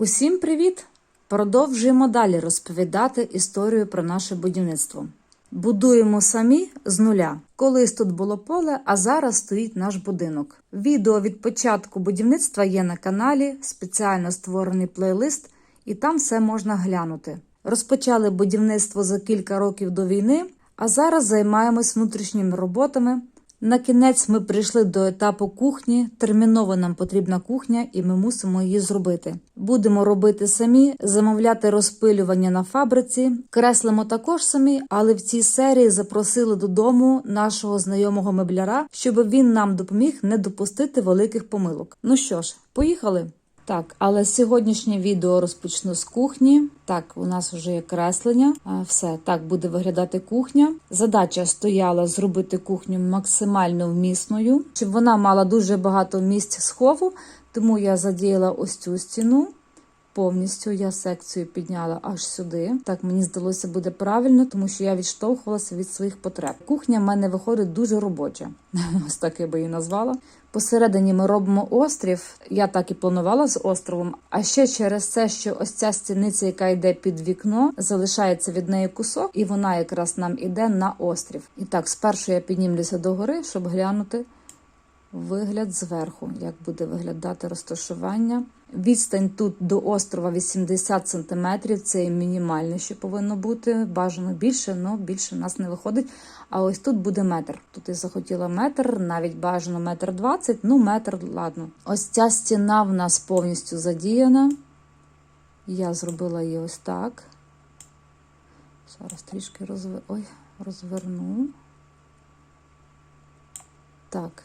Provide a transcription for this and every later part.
Усім привіт! Продовжуємо далі розповідати історію про наше будівництво. Будуємо самі з нуля. Колись тут було поле, а зараз стоїть наш будинок. Відео від початку будівництва є на каналі, спеціально створений плейлист, і там все можна глянути. Розпочали будівництво за кілька років до війни, а зараз займаємось внутрішніми роботами. На кінець ми прийшли до етапу кухні. Терміново нам потрібна кухня, і ми мусимо її зробити. Будемо робити самі, замовляти розпилювання на фабриці. Креслимо також самі, але в цій серії запросили додому нашого знайомого мебляра, щоб він нам допоміг не допустити великих помилок. Ну що ж, поїхали. Так, але сьогоднішнє відео розпочну з кухні. Так, у нас вже є креслення. Все так буде виглядати кухня. Задача стояла зробити кухню максимально вмісною, щоб вона мала дуже багато місць схову. Тому я задіяла ось цю стіну. Повністю я секцію підняла аж сюди. Так мені здалося буде правильно, тому що я відштовхувалася від своїх потреб. Кухня в мене виходить дуже робоча. Ось так я би її назвала. Посередині ми робимо острів. Я так і планувала з островом. А ще через це, що ось ця стіниця, яка йде під вікно, залишається від неї кусок, і вона якраз нам іде на острів. І так, спершу я піднімлюся догори, щоб глянути вигляд зверху, як буде виглядати розташування. Відстань тут до острова 80 см, це мінімальне, що повинно бути. Бажано більше, але більше в нас не виходить. А ось тут буде метр. Тут я захотіла метр, навіть бажано метр двадцять, ну метр, ладно. Ось ця стіна в нас повністю задіяна. Я зробила її ось так. Зараз трішки розв... Ой, розверну. Так.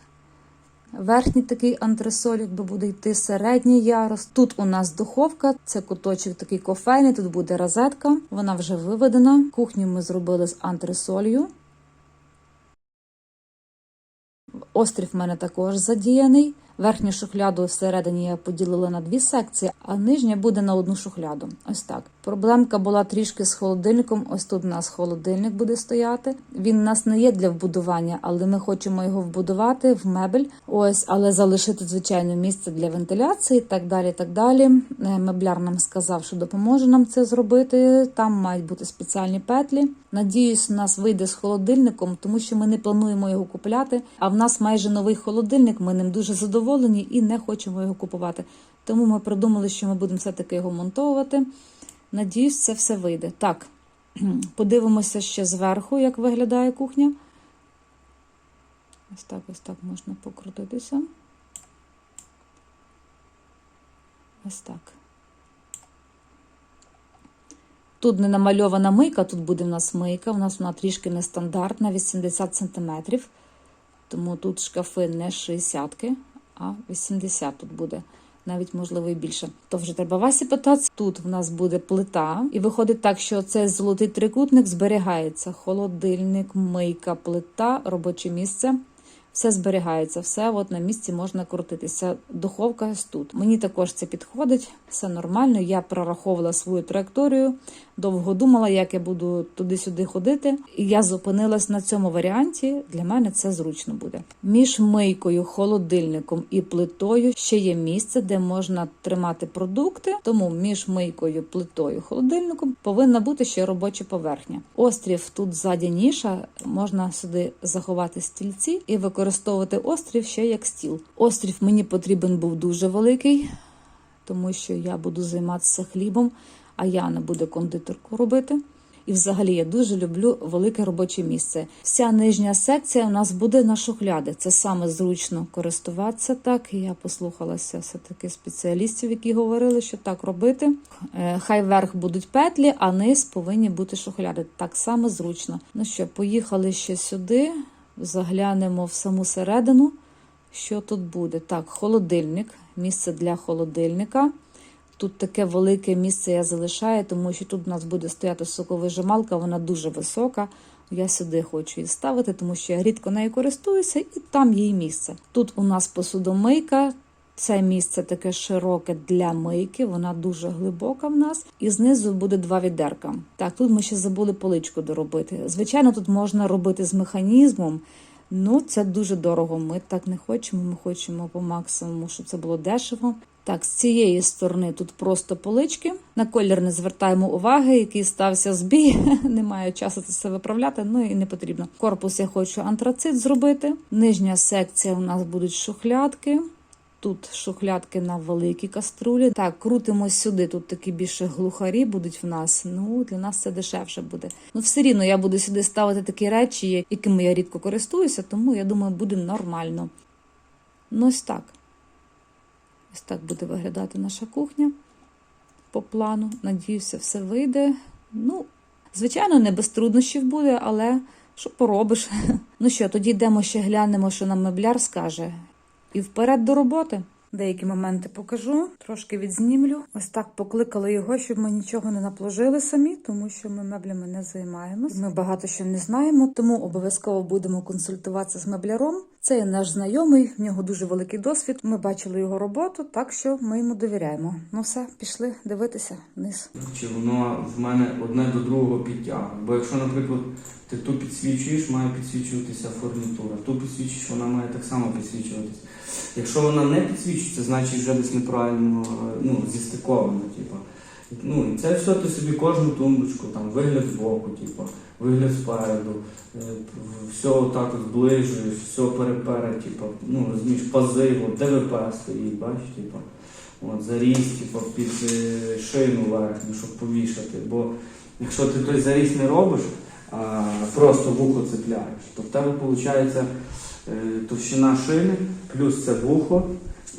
Верхній такий антресоль, якби буде йти середній ярус. Тут у нас духовка, це куточок такий кофейний, тут буде розетка, вона вже виведена. Кухню ми зробили з антресолью. Острів в мене також задіяний. Верхню шухляду всередині я поділила на дві секції, а нижня буде на одну шухляду. Ось так. Проблемка була трішки з холодильником. Ось тут у нас холодильник буде стояти. Він у нас не є для вбудування, але ми хочемо його вбудувати в мебель. Ось, але залишити звичайно місце для вентиляції, так далі. так далі. Е, Мебляр нам сказав, що допоможе нам це зробити. Там мають бути спеціальні петлі. Надіюсь, у нас вийде з холодильником, тому що ми не плануємо його купляти. А в нас майже новий холодильник. Ми ним дуже задоволені і не хочемо його купувати. Тому ми придумали, що ми будемо все-таки його монтовувати. Надіюсь, це все вийде. Так, подивимося ще зверху, як виглядає кухня. Ось так, ось так можна покрутитися. Ось так. Тут не намальована мийка, тут буде в нас мийка. У нас вона трішки нестандартна, 80 см. Тому тут шкафи не 60, а 80 тут буде. Навіть, можливо, і більше. То вже треба Васі питати. Тут в нас буде плита, і виходить так, що цей золотий трикутник зберігається. Холодильник, мийка, плита, робоче місце. Все зберігається, все от на місці можна крутитися. Духовка тут. Мені також це підходить, все нормально. Я прораховувала свою траєкторію, довго думала, як я буду туди-сюди ходити. І я зупинилась на цьому варіанті. Для мене це зручно буде. Між мийкою, холодильником і плитою ще є місце, де можна тримати продукти. Тому між мийкою, плитою, холодильником повинна бути ще робоча поверхня. Острів тут ззаді ніша, можна сюди заховати стільці і використовувати використовувати острів ще як стіл. Острів мені потрібен був дуже великий, тому що я буду займатися хлібом, а я не буду кондитерку робити. І взагалі я дуже люблю велике робоче місце. Вся нижня секція у нас буде на шухляди. Це саме зручно користуватися так. Я послухалася все-таки спеціалістів, які говорили, що так робити. Е, Хай верх будуть петлі, а низ повинні бути шухляди. Так само зручно. Ну що, поїхали ще сюди заглянемо в саму середину, що тут буде. Так, холодильник, місце для холодильника. Тут таке велике місце я залишаю, тому що тут у нас буде стояти соковижималка, вона дуже висока. Я сюди хочу її ставити, тому що я рідко нею користуюся, і там її місце. Тут у нас посудомийка. Це місце таке широке для мийки, вона дуже глибока в нас. І знизу буде два відерка. Так, тут ми ще забули поличку доробити. Звичайно, тут можна робити з механізмом. Ну, це дуже дорого. Ми так не хочемо. Ми хочемо по максимуму, щоб це було дешево. Так, з цієї сторони тут просто полички. На колір не звертаємо уваги, який стався збій. Немає часу це все виправляти, ну і не потрібно. Корпус я хочу антрацит зробити. Нижня секція у нас будуть шухлядки. Тут шухлядки на великій каструлі. Так, крутимо сюди. Тут такі більше глухарі будуть в нас. Ну, для нас це дешевше буде. Ну, все рівно я буду сюди ставити такі речі, якими я рідко користуюся, тому я думаю, буде нормально. Ну, ось так. Ось так буде виглядати наша кухня по плану. Надіюся, все вийде. Ну, звичайно, не без труднощів буде, але що поробиш? Ну що, тоді йдемо ще глянемо, що нам мебляр скаже. І вперед до роботи. Деякі моменти покажу, трошки відзнімлю. Ось так покликали його, щоб ми нічого не напложили самі, тому що ми меблями не займаємось. Ми багато що не знаємо, тому обов'язково будемо консультуватися з мебляром. Це наш знайомий, в нього дуже великий досвід. Ми бачили його роботу, так що ми йому довіряємо. Ну все, пішли дивитися вниз. Чи воно в мене одне до другого підтягує. Бо якщо, наприклад, ти ту підсвічуєш, має підсвічуватися фурнітура, ту підсвічуєш, вона має так само підсвічуватися. Якщо вона не підсвічується, значить вже десь неправильно ну, зістиковано. Типу. Ну, це все ти собі кожну тумбочку, там, вигляд збоку, типу, вигляд спереду, е, все отак от зближуєш, все переперед, типу, ну, розумієш, пази, от ДВП стоїть, бачиш, типу. От, заріз, типу, під е, шину верхню, щоб повішати. Бо якщо ти той заріз не робиш, просто вухо цепляєш, то в тебе виходить товщина шини, плюс це вухо,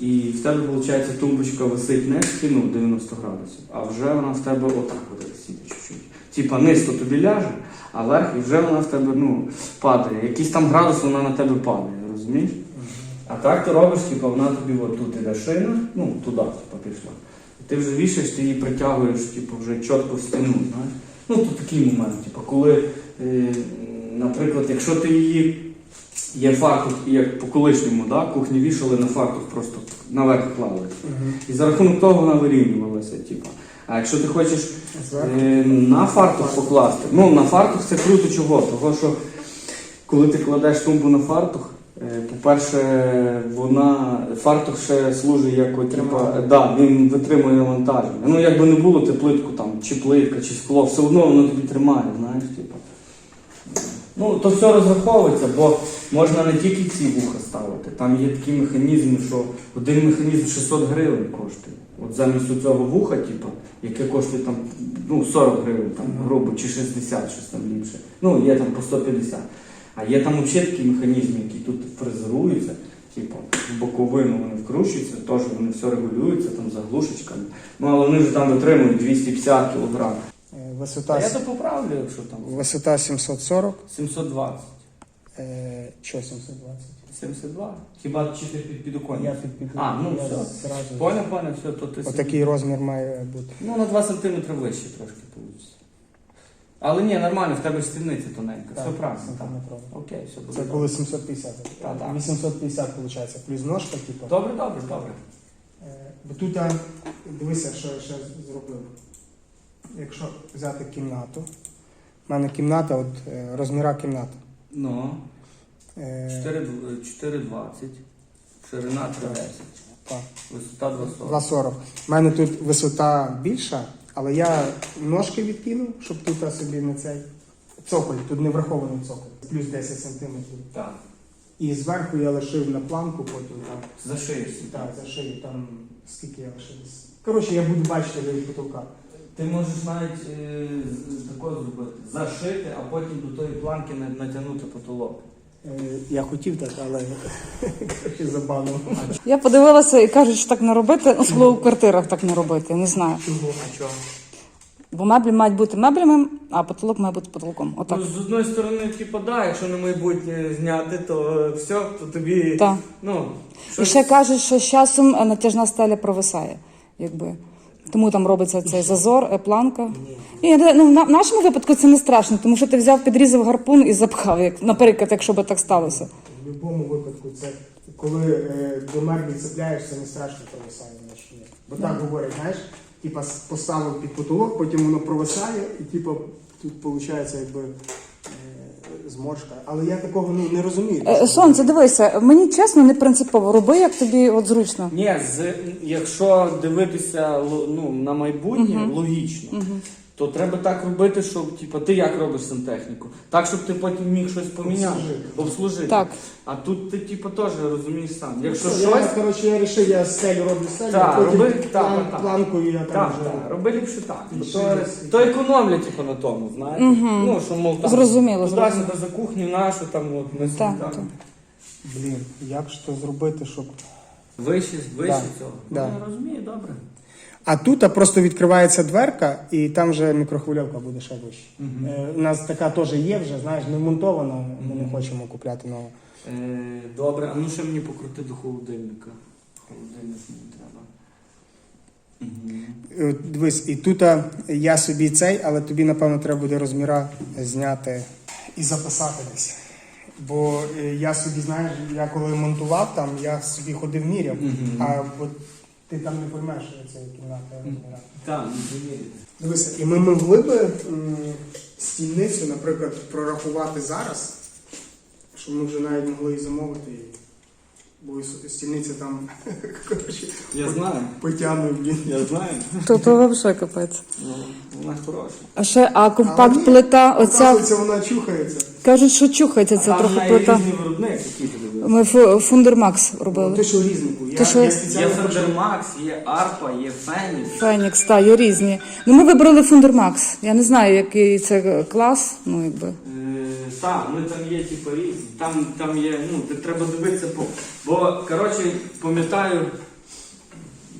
і в тебе виходить тумбочка висить не в стіну 90 градусів, а вже вона в тебе отак буде висіти чуть-чуть. Типа низько тобі ляже, а верх і вже вона в тебе ну, падає. Якийсь там градус вона на тебе падає, розумієш? А так ти робиш, типу, вона тобі от тут іде шина, ну туди типу, пішла. І ти вже вішаєш, ти її притягуєш, типу, вже чітко в стіну, знаєш. Ну, тут такий момент, типу, коли, е, наприклад, якщо ти її є фартух, як по колишньому, да, кухні вішали на фартух просто наверх клали. І за рахунок того вона вирівнювалася, типу. А якщо ти хочеш е, на фартух покласти, ну на фартух це круто чого? Того, що коли ти кладеш тумбу на фартух, по-перше, вона фартух ще служить як от, типа, да, він витримує навантаження. Ну, якби не було ти плитку там, чи плитка, чи скло, все одно воно тобі тримає, знаєш, типа. Ну, то все розраховується, бо можна не тільки ці вуха ставити. Там є такі механізми, що один механізм 600 гривень коштує. От замість цього вуха, типу, яке коштує там ну, 40 гривень, там, грубо, чи 60, щось там ліпше. Ну, є там по 150. А є там взагалі такі механізми, які тут фрезеруються, типу, в боковину вони вкручуються, теж вони все регулюються там заглушечками. Ну, але вони ж там витримують 250 кг. Е, А Висота, я то поправлю, якщо там висота 740. 720. Е, що 720? 72. Хіба чи ти під підоконник? Я під під А, ну я все. зразу. Поняв, поняв, все, то ти Отакий розмір має бути. Ну, на 2 см вище трошки вийде. Але ні, нормально, в тебе ж стільниця тоненька. Все правильно. Так. Окей, все буде. Це добре. коли 750. Так, так. 850 виходить, плюс ножка, типу. Добре, добре, добре. Е, Бо тут а, дивися, що я ще зробив. Якщо взяти кімнату, в мене кімната, от е, розміра кімната. Ну, Е, 4,20, ширина 3,10, так, висота 2,40. 2,40. У мене тут висота більша, але я ножки відкинув, щоб тут собі не цей цоколь, тут не врахований цоколь, плюс 10 сантиметрів. Так, І зверху я лишив на планку, потім там, зашиєшся. так, за шию, там скільки я лишив. Коротше, я буду бачити від потолка. Ти можеш навіть е, такого зробити. Зашити, а потім до тої планки на- натягнути потолок. Е, Я хотів так, але забавно. Я подивилася і кажуть, що так не робити, особливо в квартирах так не робити. Не знаю. А чого? Бо меблі мають бути меблями, а потолок має бути потолком. Отак. Ну, з одної сторони, типу, да, якщо на майбутнє зняти, то все, то тобі. Так. Ну, І ще кажуть, що з часом е, натяжна стеля провисає, якби. Тому там робиться цей зазор, е, планка. І ну, на- в нашому випадку це не страшно, тому що ти взяв, підрізав гарпун і запхав, як, наприклад, якщо би так сталося. В будь-якому випадку це коли е, до меблі цепляєшся, не страшно провисає наче ні. Бо так говорять, знаєш, типа поставив під потолок, потім воно провисає, і типа тут виходить, якби зморшка. Але я такого ну, не розумію. Е, Сонце, дивися, мені чесно, не принципово. Роби, як тобі от зручно. Ні, з, якщо дивитися ну, на майбутнє, логічно, то треба так робити, щоб типу, ти як робиш сантехніку? Так, щоб ти потім міг щось поміняти, Обслужити. обслужити. Так. А тут ти типу, теж розумієш сам. Якщо я, щось, коротше, я вирішив, я стелю роблю стелю, Так, а потім роби- план- так, так. планкою я там так, вже... так, роби ліпше так. То, то економлять типу, на тому, знаєте? Ну, що, мов, там, Зрозуміло, туди зрозуміло. сюди за кухню нашу, там, от, ми Так, там. так. Блін, як ж то зробити, щоб... Вище, вище Да. цього. Да. Ну, я розумію, добре. А тут а просто відкривається дверка, і там вже мікрохвильовка буде ще вище. Е, у нас така теж є вже, знаєш, не вмонтована, ми не хочемо купляти нову. Е, добре, а ну ще мені покрути до холодильника. Холодильник мені треба. Угу. Е, Дивись, і тут а, я собі цей, але тобі, напевно, треба буде розміра зняти і записати десь. Бо е, я собі, знаєш, я коли монтував там, я собі ходив міряв, Мгм. а от ти там не поймеш, що це кімната розміра. Так, не повірите. Дивися, і ми могли би стільницю, наприклад, прорахувати зараз, щоб ми вже навіть могли і замовити її. Бо стільниця там коротше, Я знаю. потягне, блін. Я знаю. То, то взагалі капець. Ну, вона хороша. А ще, а компакт плита, оця Оказується, вона чухається. кажуть, що чухається це трохи плита. різний виробник, який ти дивишся. Ми фу- фундермакс робили. Ти що різнику? Я, Ти що? я Є спеціально Фендермакс, є Арпа, є Фенікс. Фенікс, та, є різні. Ну ми вибрали фундермакс. Я не знаю, який це клас. Ну, якби. Е, Так, вони там є типу різні. Там, там є, ну, ти треба дивитися по. Бо, коротше, пам'ятаю,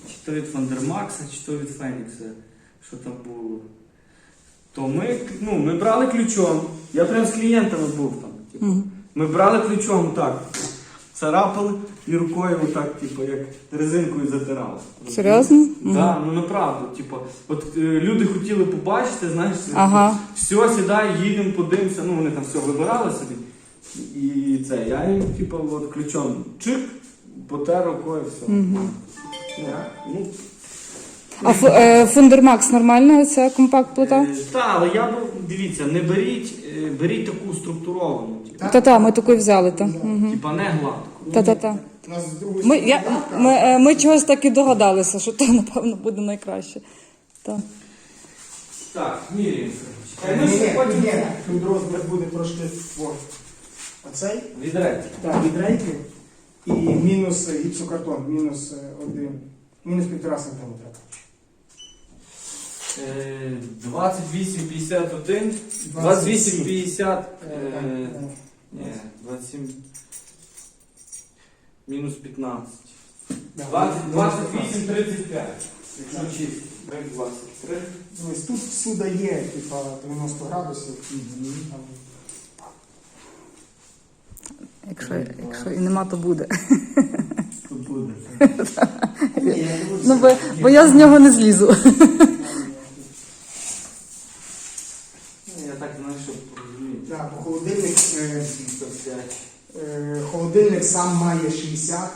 чи то від Фандермакса, чи то від Фенікса, що там було. То ми, ну, ми брали ключом. Я прям з клієнтами був там. Типу. Ми брали ключом так. Царапали і рукою отак, типу, як резинкою затирали. Серйозно? Так, да, ну направду. Типу, от е, люди хотіли побачити, знаєш, Ага. все, сідай, їдемо, подивимося. Ну, вони там все вибирали собі. І це, я їм, типу, от ключом чик, потер рукою, все. Я, ну, А фу- е, фундермакс нормальна ця компакт плита? е, та, але я б, дивіться, не беріть, е, беріть таку структуровану, типу, Та-та, ми таку і взяли. Та. Типа не гладку. Та-та-та. У нас з другої Ми, сторони я, лавка. ми, е, ми чогось так і догадалися, що то, напевно, буде найкраще. Так. Так, міряємо. Ми Ні, ще ні, потім ні, тут розмір буде трошки о, оцей. відрейте. Так, від рейки і мінус е, гіпсокартон, мінус е, один, мінус півтора сантиметра. Е, 28,51, 28,50, Е, ні, 27, мінус 15. да, 20, мінус 28, 35. Так. Якщо чисто, 23. Тут всюди є, типа 90 градусів. Там, Якщо, якщо і нема, то буде. Тут буде. Ну, бо, бо я з нього не злізу. Ну, Я так знаю, що розумію. Да, бо холодильник, е, 75. е, холодильник сам має 60.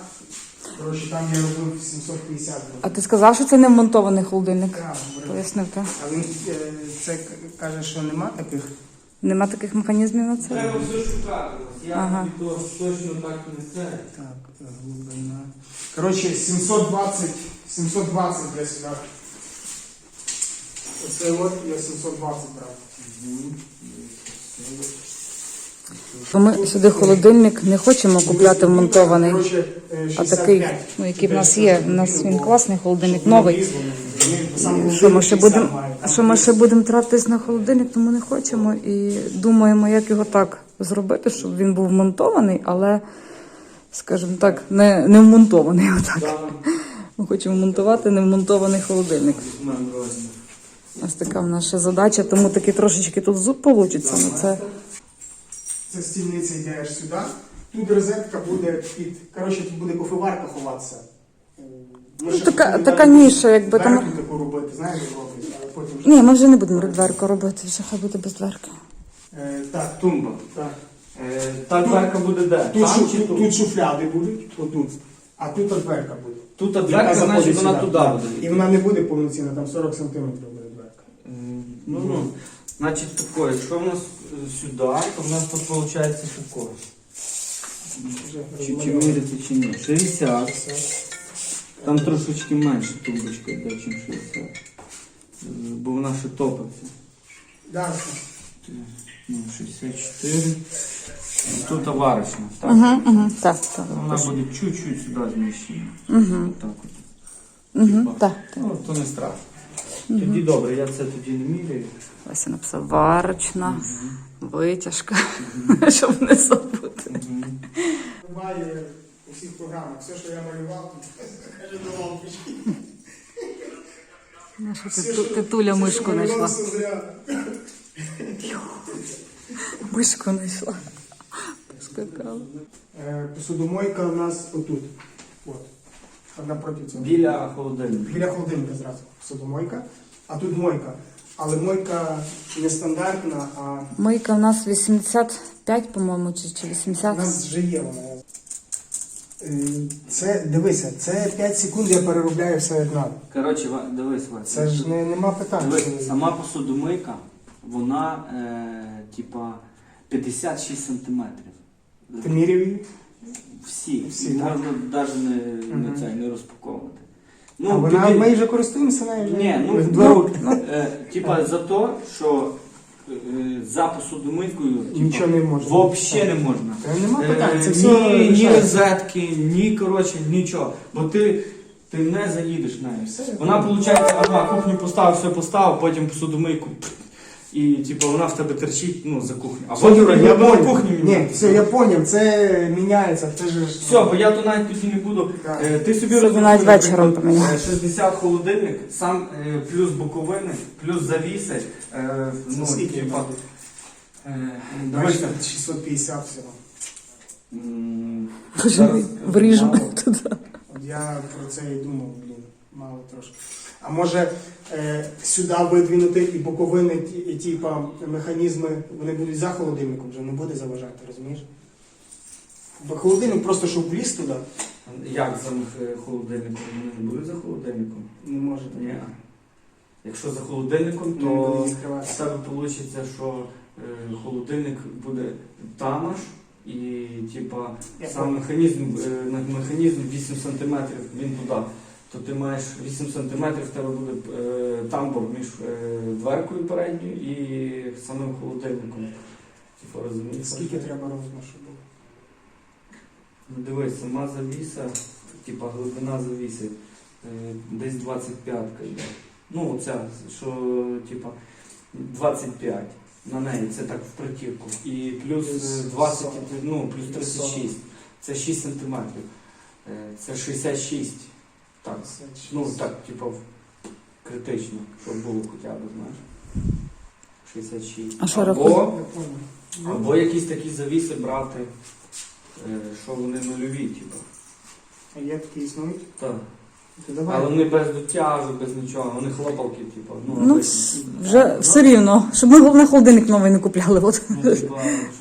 Коротше, там я робив 750. А ти сказав, що це не вмонтований холодильник? Так, говорив. Пояснив так. А він е, це к- каже, що нема таких. Нема таких механізмів на це? Треба все шукати. Я Ага. тобі то точно так не це. Так, е, глибина. Коротше, 720, 720 для сюди. Оце от я 720 брав. Ми сюди холодильник не хочемо купляти вмонтований, а такий, ну який в нас є. У нас він класний холодильник, новий. Що ми ще будемо, що тратитись на холодильник, то ми не хочемо і думаємо, як його так зробити, щоб він був вмонтований, але, скажімо так, не, не вмонтований. Отак. Ми хочемо монтувати невмонтований холодильник. Ось така наша задача, тому таки трошечки тут зуб получиться. Це стільниця йде аж сюди. Тут розетка буде під. Коротше, тут буде кофеварка ховатися. Ми ну, ще така, хотіли така навіть ніша, якби там. дверку таку робити, знаєш, роблять, але потім вже. Ні, ми вже не будемо дверку робити, вже хай буде без дверки. Е, так, Тумба. так. Е, Та дверка буде де? Тут, Там шу- чи тут, тут? тут шуфляди будуть, отут. А тут дверка буде. Тут Яка дверка, значить заходить вона сюди. туди буде. І вона не буде повноцінна, там 40 см буде дверка. М, Ну, ну. Значить тако, якщо в нас е, сюди, то в нас тут виходить тако. Чи, чи міряти, чи ні? 60. Там трошечки менше тумбочка йде, ніж 60. Е, Бо вона ще топиться. Да. Ну, 64. Тут аварочна, так? Угу, угу. Так, так. Вона буде чуть-чуть сюди зміщена. Угу. Так от. Угу. Так. так. Ну, то не страшно. Тоді добре, я це тоді не міряю. Вася написав варочна, витяжка, щоб не забути. Буває у всіх програмах. Все, що я малював, каже до лампочки. Наша Титуля мишку знайшла. Мишку знайшла. Скакала. Е, Посудомойка у нас отут. От. Одна проти цього. Біля холодильника. Біля холодильника зразу посудомойка, а тут мойка. Але мойка не стандартна, а Мийка у нас 85, по-моєму, чи, чи у 80. нас вже є вона. Е, Це, дивися, це 5 секунд я переробляю все як надо. Коротше, Ва- дивись, Вася. Це ж не, нема питань. Дивись, сама посудомийка, вона е, типа 56 сантиметрів. Ти міряв її? Всі. Всі, можна навіть не, не, це, не розпаковувати. а вона, ми вже користуємося нею Ні, ну, два ну, роки. Е, типа за те, що е, за посудомийкою Нічого не можна. Взагалі не можна. Та нема питань, це Е, все ні, розетки, ні коротше, нічого. Бо ти, ти не заїдеш нею. Все. Вона, виходить, ага, кухню поставив, все поставив, потім посудомийку. пф, І типу, вона в тебе терчить ну, за кухню. А Юра, я на понял. кухню Ні, все, я поняв, це міняється. Це ж Все, бо я то навіть тоді не буду. Е, Ти собі розумієш, навіть вечором наприклад, поміняй. е, 60 холодильник, сам е, плюс боковини, плюс завіси. е, Ну, скільки? типа, е, Дивися, дивися. 650 всього. М, Боже зараз вріжемо мало. туди. От я про це і думав, блін, мало трошки. А може сюди видвинути і боковини, і типа механізми, вони будуть за холодильником, вже не буде заважати, розумієш? Бо холодильник просто щоб вліз туди, Як за е, холодильником? Вони не будуть за холодильником? не може. Ні. Якщо за холодильником, то в тебе вийде, що е, холодильник буде там аж, і типа сам механізм, е, механізм 8 см він туди. То ти маєш 8 см, в тебе буде е, тамбур між е, дверкою передньою і самим холодильником. Типу, розумієш? Скільки треба розміру, щоб було? Ну, Дивись, сама завіса, типа глибина завіси, е, десь 25 йде. Ну, оця, що, типа, 25 на неї, це так в притірку. І плюс е, 20, ну, плюс 36. Це 6 сантиметрів. Е, Це 66. Так. Ну, так, типа, в- критично, щоб було хоча б, знаєш. 66. А що Або? Або якісь такі завіси брати, е, що вони нульові, типу. А є такі існують? Так. Давай. Але вони без дотяжу, без нічого, вони хлопалки, типу. Ну, Ну, обичні. вже все рівно, щоб ми головне холодильник новий не купляли. От. Ну, типа, що,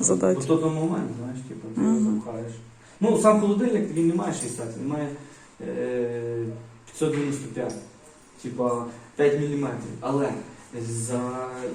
Задача. Бо то до момент, знаєш, типу, ти його запхаєш. Ну, сам холодильник він не має 60, він має 595, типа 5 мм. Але за,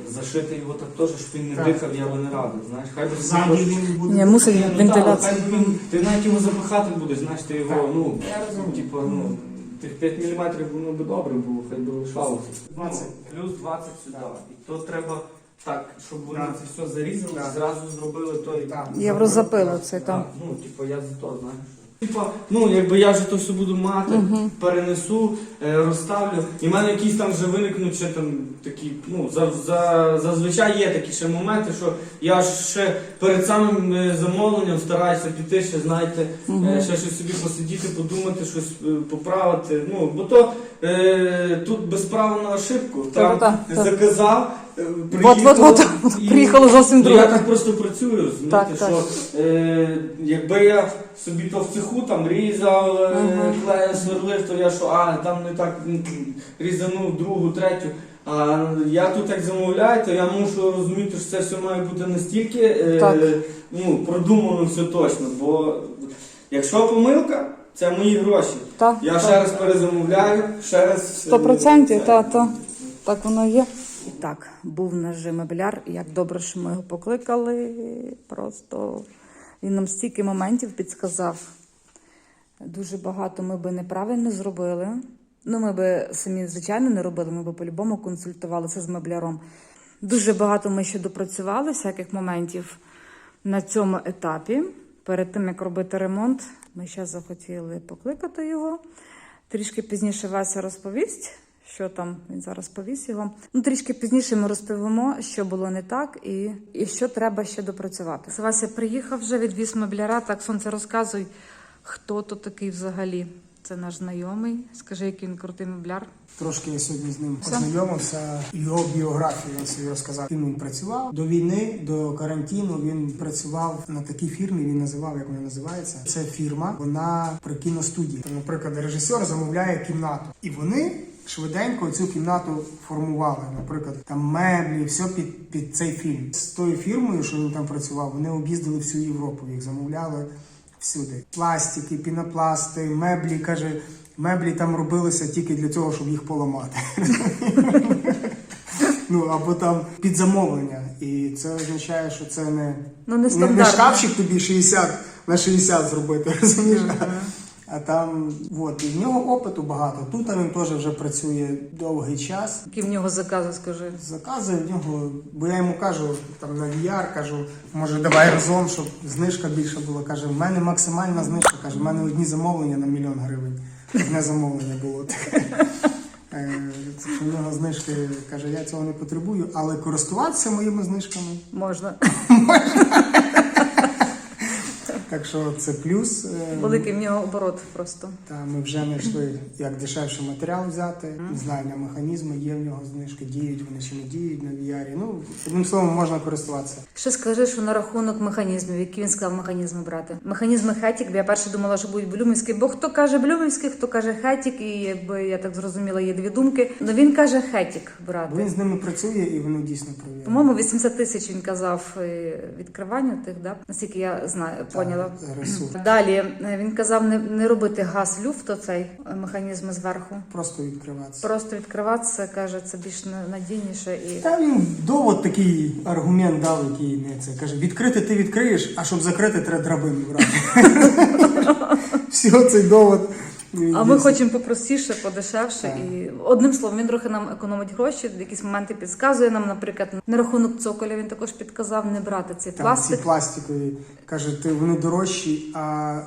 зашити його так теж, щоб він не Так. дихав, я би не радив. Знаєш, хай би Ззаді він буде. Ні, мусить ну, так, вентиляція. хай би він- Ти навіть його запихати будеш, знаєш, ти його, Так. ну, Я розумію. типу, ну, тих 5 мм воно би добре було, хай би лишалося. 20. Ну, плюс 20 сюди. Так. І то треба так, щоб вони Так. це все зарізали, Так. зразу зробили той. Так. Єврозапило це там. Так, ну, типу, я за то, знаєш. Типа, ну, якби я вже то все буду мати, перенесу, е, розставлю, і в мене якісь там вже виникнуть ще там такі, ну, за, за, зазвичай є такі ще моменти, що я ж ще перед самим е, замовленням стараюся піти, ще, знаєте, е, ще щось собі посидіти, подумати, щось е, поправити. Ну, бо то е, тут без права на ошибку. Там Та-та-та. заказав, е, От, от, от, і- приїхало зовсім Ну, я так просто працюю, розумієте, Так, що так. е, якби я собі то в цеху там різав, е, Ага. клеїв, сверлив, то я що, а там не так різанув другу, третю. А я тут як замовляю, то я мушу розуміти, що це все має бути настільки е, ну, продумано все точно. Бо якщо помилка, це мої гроші. Так, Я так. ще раз перезамовляю, ще раз. е, Сто процентів, це. та, та. Так воно є. І так, був наш же мебляр, і як добре, що ми його покликали. Просто він нам стільки моментів підсказав. Дуже багато ми би неправильно зробили. Ну, ми би самі, звичайно, не робили, ми би по-любому консультувалися з мебляром. Дуже багато ми ще допрацювали всяких моментів на цьому етапі. Перед тим, як робити ремонт, ми ще захотіли покликати його. Трішки пізніше Вася розповість, що там він зараз повість його. Ну, трішки пізніше ми розповімо, що було не так і, і що треба ще допрацювати. Вася приїхав вже, відвіз мебляра. Так, сонце розказуй, хто то такий взагалі. Це наш знайомий. Скажи, який він крутий мебляр. Трошки я сьогодні з ним познайомився. Його біографію він собі розказав. Ким він працював до війни, до карантину. Він працював на такій фірмі. Він називав, як вона називається. Це фірма. Вона при кіностудії. Наприклад, режисер замовляє кімнату, і вони. Швиденько цю кімнату формували, наприклад, там меблі, все під, під цей фільм. З тою фірмою, що він там працював, вони об'їздили всю Європу, їх замовляли всюди. Пластики, пінопласти, меблі, каже, меблі там робилися тільки для того, щоб їх поламати. Ну або там під замовлення. І це означає, що це не, Ну, не не, не шкафчик тобі 60 на 60 зробити, розумієш? А там, от, і в нього опиту багато. Тут він теж вже працює довгий час. Які в нього закази, скажи. Закази в нього, бо я йому кажу там на VR, кажу, може давай разом, щоб знижка більша була. Каже, в мене максимальна знижка. Каже, в мене одні замовлення на мільйон гривень. Одне замовлення було. Е, в нього знижки каже, я цього не потребую, але користуватися моїми знижками. Можна. Так що це плюс. Е, Великий в нього оборот просто. Та ми вже знайшли, як дешевший матеріал взяти, знання механізми, є в нього знижки, діють вони чи не діють на VR. Ну, одним словом, можна користуватися. Ще скажи, що на рахунок механізмів, які він сказав механізми брати. Механізми хетік, бо я перше думала, що будуть блюмівські, бо хто каже блюмівський, хто каже хетік, і якби я так зрозуміла, є дві думки. Ну він каже хетік Бо брати. він з ними працює і вони дійсно провірені. По-моєму, 80 тисяч він казав е, відкривання тих, да? наскільки я знаю, поняла. Ресурс. Далі е, він казав не, не робити газ люфт, оцей е, механізм зверху. Просто відкриватися. Просто відкриватися, каже, це більш надійніше і Та він довод такий аргумент дав, який не це. Каже, відкрити ти відкриєш, а щоб закрити, треба драбину брати. Всього цей довод. А ми хочемо попростіше, подешевше. І одним словом, він трохи нам економить гроші. В якісь моменти підказує нам, наприклад, на рахунок цоколя він також підказав не брати цей Там ці пластик. пластикові. Каже, ти вони дорожчі, а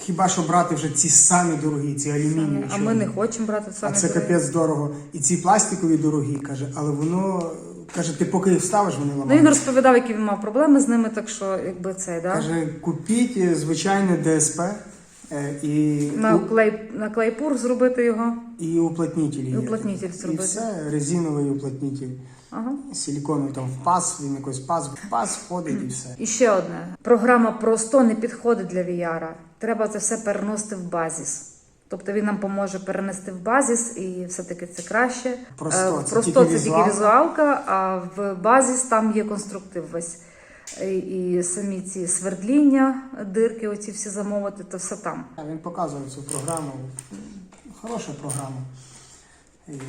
хіба що брати вже ці самі дорогі, ці алюмінієві. А ми не хочемо брати А саме. це дорогі. капець дорого. І ці пластикові дорогі, каже, але воно каже, ти поки їх вставиш, вони Ну він розповідав, які він мав проблеми з ними, так що якби цей, да? Каже, купіть е, звичайне ДСП і, на у- клей на клейпур зробити його. і уплотнітелі. І уплотнітель зробити. І все, резиновий уплотнітель. Ага. Силіконовий там в паз, він якось паз, в паз входить і все. І ще одне: програма просто не підходить для VR. Треба це все переносити в базіс. Тобто він нам поможе перенести в базіс, і все-таки це краще. Просто Е, це просто тільки це тільки візуалка, а в базіс там є конструктив весь. І, самі ці свердління, дирки, оці всі замовити, то все там. Він показував цю програму. Хороша програма.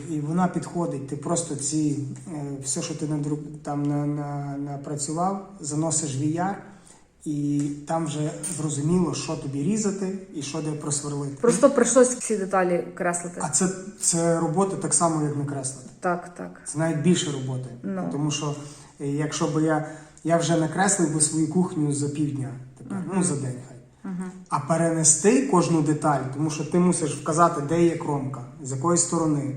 І- вона підходить. Ти просто ці е, все, що ти там на, на, напрацював, заносиш в VR, і там вже зрозуміло, що тобі різати і що де просверлити. Просто прийшлось всі деталі креслити. А це, це робота так само, як накреслити. Так, так. Це навіть більше роботи. Ну. Тому що е, якщо би я, я вже накреслив би свою кухню за півдня, тепер, ну за день хай. А перенести кожну деталь, тому що ти мусиш вказати, де є кромка, з якої сторони.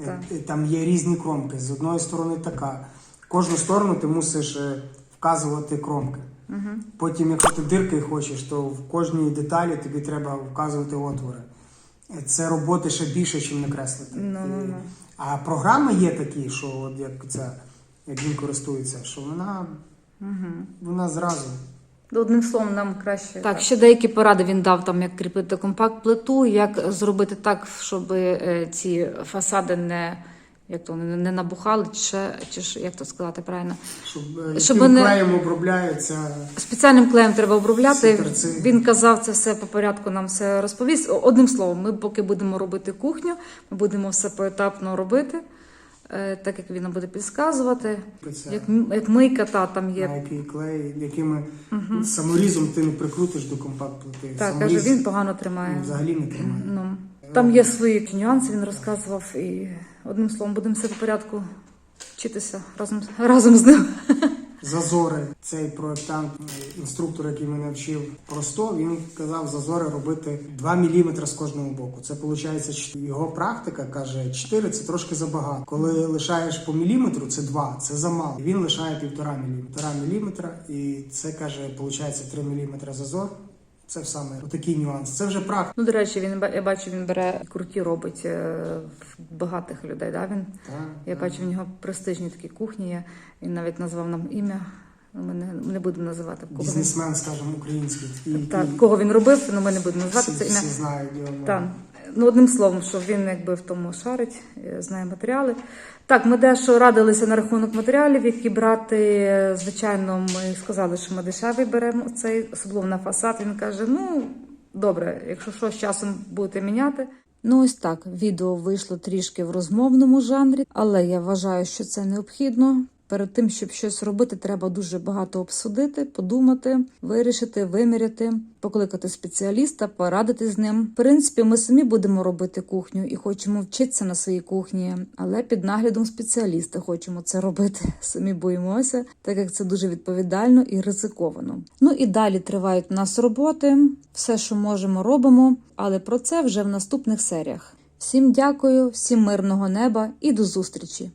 Е, Так. е, Там є різні кромки, з одної сторони така. Кожну сторону ти мусиш е, вказувати кромки. Потім, якщо ти дирки хочеш, то в кожній деталі тобі треба вказувати отвори. Це роботи ще більше, ніж накреслити. Ну, ну, ну. А програми є такі, що от як це, як він користується, що вона, вона зразу. Одним словом, нам краще. Так, ще деякі поради він дав там, як кріпити компакт-плиту, як зробити так, щоб е, ці фасади не, як то, не, не набухали, чи, чи ж, як то сказати правильно. Щоб, е, Щоб не- клеєм обробляється. Спеціальним клеєм треба обробляти. Ці. Він казав це все по порядку, нам все розповість. Одним словом, ми поки будемо робити кухню, ми будемо все поетапно робити. Е, так як він буде підказувати. Це Як, як мийка, та там на є. який клей, якими саморізом ти не прикрутиш до компакт-плити. Так, Саморіз каже, він погано тримає. взагалі не тримає. Ну, там є свої нюанси, він розказував, і одним словом, будемо все по порядку вчитися разом, разом з ним. Зазори, цей проєктант, е, інструктор, який мене вчив просто, він казав зазори робити 2 мм з кожного боку. Це виходить, його практика каже, 4 це трошки забагато. Коли лишаєш по міліметру, це 2, це замало. Він лишає півтора міліметра міліметра, і це каже, виходить 3 мм зазор. Це саме такий нюанс. Це вже практика. Ну, до речі, він я бачу, він бере круті робить е, в багатих людей. Да? Він, Так, я так. бачу, в нього престижні такі кухні є. Він навіть назвав нам ім'я. Ну, Ми не, ми не будемо називати кого він, Бізнесмен, скажімо, український. І, так, і кого він робив, але ми не будемо називати всі, це ім'я. всі знають його. Так. Ну, одним словом, що він якби в тому шарить, е, знає матеріали. Так, ми дещо радилися на рахунок матеріалів, які брати. Звичайно, ми сказали, що ми дешевий беремо цей, особливо на фасад. Він каже: ну, добре, якщо що, з часом будете міняти. Ну, ось так, відео вийшло трішки в розмовному жанрі, але я вважаю, що це необхідно. Перед тим, щоб щось робити, треба дуже багато обсудити, подумати, вирішити, виміряти, покликати спеціаліста, порадити з ним. В принципі, ми самі будемо робити кухню і хочемо вчитися на своїй кухні, але під наглядом спеціаліста хочемо це робити. Самі боїмося, так як це дуже відповідально і ризиковано. Ну і далі тривають у нас роботи. Все, що можемо, робимо, але про це вже в наступних серіях. Всім дякую, всім мирного неба і до зустрічі!